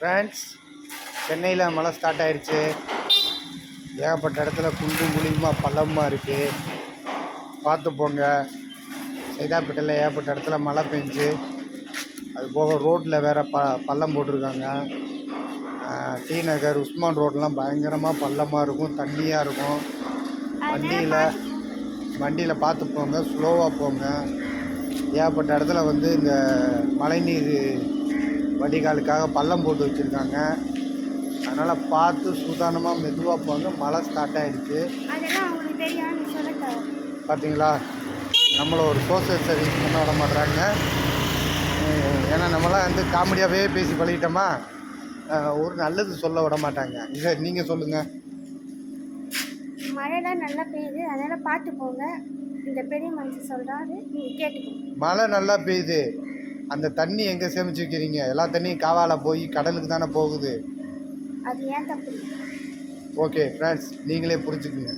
Friends சென்னையில் மழை start ஆயிடுச்சு ஏகப்பட்ட இடத்துல குண்டும் குழியுமா பள்ளமாக இருக்குது பார்த்து போங்க. சைதாப்பேட்டையில் ஏகப்பட்ட இடத்துல மழை பெஞ்சு அது போக ரோட்டில் வேறு ப பள்ளம் போட்டிருக்காங்க. டி நகர் உஸ்மான் ரோட்லாம் பயங்கரமாக பள்ளமாக இருக்கும் தண்ணியாக இருக்கும். வண்டியில் வண்டியில் பார்த்து போங்க ஸ்லோவாக போங்க. ஏகப்பட்ட இடத்துல வந்து இந்த மழைநீர் வடிகாலுக்காக பள்ளம் போட்டு வச்சுருக்காங்க. அதனால் பார்த்து சூதானமாக மெதுவாக போங்க. மழை ஸ்டார்ட் ஆகிடுச்சு பார்த்தீங்களா நம்மளை ஒரு சோசியல் சர்வீஸ் பண்ண விட மாட்றாங்க. அஹ் ஏன்னா நம்மளாம் வந்து காமெடியாகவே பேசி பழகிட்டோமா? ஒரு நல்லது சொல்ல விட மாட்டாங்க. இதை நீங்கள் சொல்லுங்கள் மழைலாம் நல்லா பெய்யுது. அதனால் பார்த்து போங்க. இந்த பெரிய மனுஷன் சொல்கிறாரு நீங்கள் கேட்டுக்கோங்க. மழை நல்லா பெய்யுது. அந்த தண்ணி எங்கே சேமிச்சு வைக்கிறீங்க? எல்லா தண்ணியும் காவால போய் கடலுக்கு தானே போகுது? அது ஏன் தப்பு? ஓகே ஃப்ரெண்ட்ஸ் நீங்களே புரிஞ்சுக்குங்க.